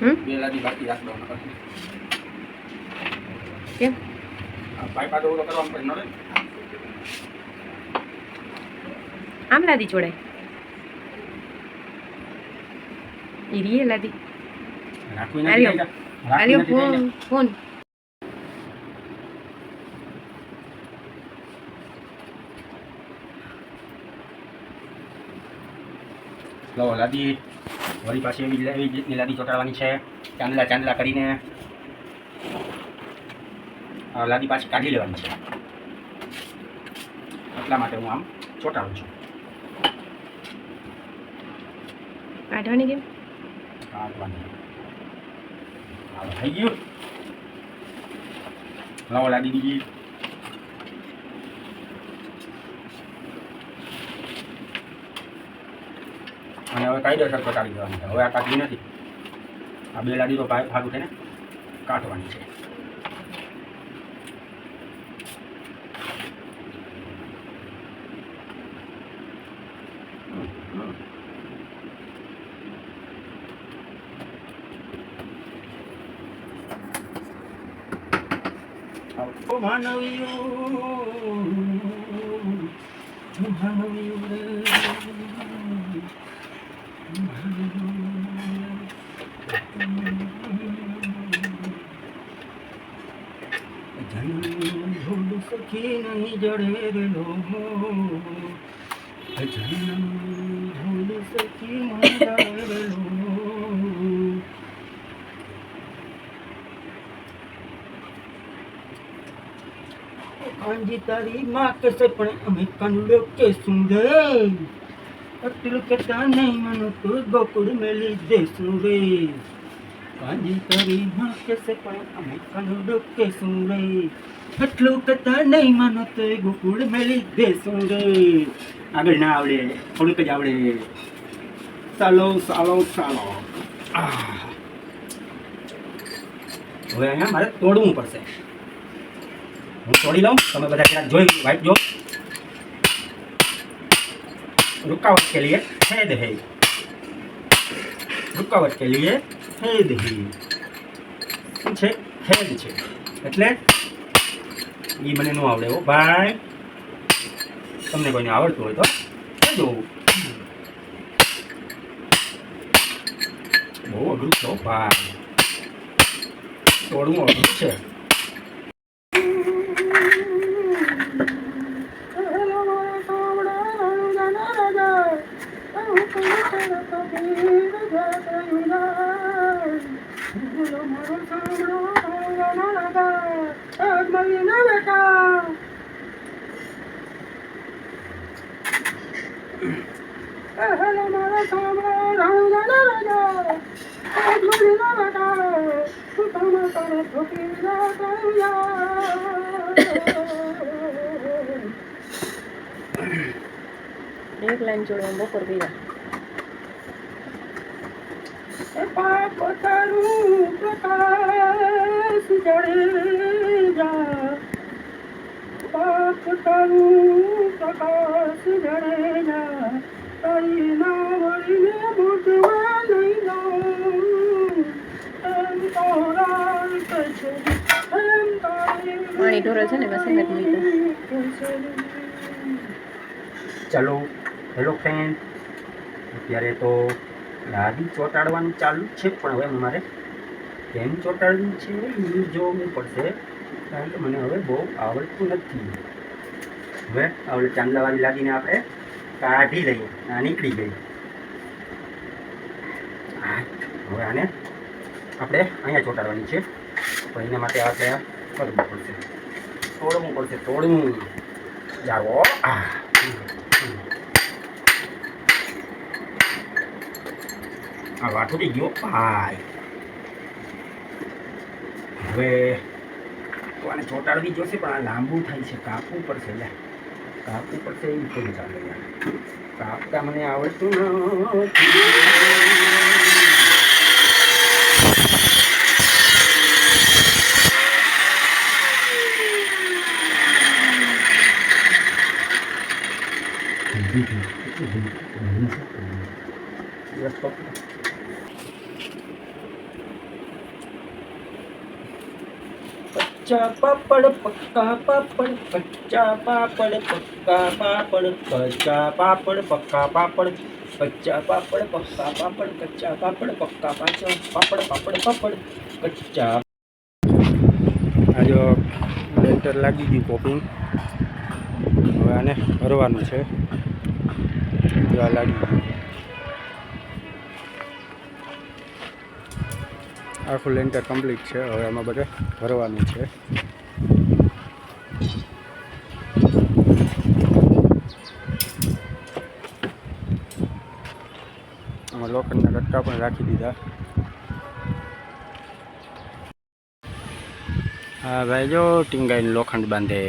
હમ બે લાદી બાકી રાખ દો. કેમ પાઇપા તો ઓલો પડે નડે આમ લાદી જોડાય ઈ લાદી રાખવી નથી. ફોન ફોન લો લાદી વળી પાછી એવી એવી રીતની લાદી ચોંટાડવાની છે ચાંદલા ચાંદલા કરીને લાદી પાછી કાઢી લેવાની છે એટલા માટે હું આમ ચોંટાડું છું કાઢવાની કેમ કાઢવાની થઈ ગયું લાવો લાદી બીજી અને હવે કાયદેસર ચોંટાડી દેવાની છે હવે આ કાઢવી નથી આ બે લાદી તો ભાગ ભાગું થઈને કાઢવાની છે ઓ માનવીયું માનવીયું રે જન્મ ભૂલ સખી નહીં જડે રે લોહો જન્મ ભૂલ સખી નહીં જડે રે લોહો કાંજી તારી માં કસે પણ અમે કંડો કે સુંદે. અટલ કટા નહીં મને તો ગોકુળ મેલી દેશું રે. કાંજી તારી માં કસે પણ અમે કંડો કે સુંદે એટલું કટા નહીં મનો તો ગોકુળ મેલી દેશું રે આગળ ના આવડે થોડુંક જ આવડે ચાલો ચાલો ચાલો આહ. હવે અહીંયા મારે તોડવું પડશે હું તોડી લઉં તમે બધા જરાક જોઈ વાઇટ જો रुकावट के लिए छेद है रुकावट के लिए હેદ હી. શું છે? હેડ છે. એટલે એ મને ન આવડે હો. ભાઈ, તમને કોઈને આવડતું હોય તો કહેજો બહુ અઘરું છો ભાઈ. થોડું અઘરું છે. એક લાઈન જોડે બપોર કર્યા પાપ તારું પ્રકાશ જડે જા પાપ કરું પ્રકાશ જડે જા તારી ને બસ ચાલો હેલો ફ્રેન્ડ અત્યારે તો લાદી ચોંટાડવાનું ચાલુ છે, પણ હવે મારે કેમ ચોંટાડવું છે જોવું પડશે. કારણ કે મને હવે બહુ આવડતું નથી. હવે આપણે ચાંદલાવાળી લાદીને આપણે કાઢી લઈએ, આ નીકળી ગઈ. હવે આને આપણે અહીંયા ચોંટાડવાની છે. પણ એના માટે આપણે કરવું પડશે. તોડવું પડશે, તોડવું. જાઓ. આ. આ થઈ ગયો. ભાઈ હવે તો આને ચોંટાડવી જોશે પણ આ લાંબુ થાય છે. કાપવું પડશે લે. કાપવું પડશે એવું થોડું ચાલે કાપતા મને આવડતું નથી. કચ્ચા પાપડ, પક્કા પાપડ કચ્ચા પાપડ, પક્કા પાપડ કચ્ચા પાપડ, પક્કા પાપડ કચ્ચા પાપડ, પક્કા પાપડ કચ્ચા પાપડ, પક્કા પાછળ પાપડ પાપડ પાપડ કચ્ચા આ જો લેન્ટર લાગી ગયું કોપિંગ હવે આને ભરવાનું છે. લાગી ગયું. આખું લેન્ટર કમ્પ્લીટ છે. હવે આમાં બધે ભરવાનું છે. આમાં લોખંડના ગટ્ટા પણ રાખી દીધા. હા ભાઈ, જો ટીંગાઈને લોખંડ બાંધે.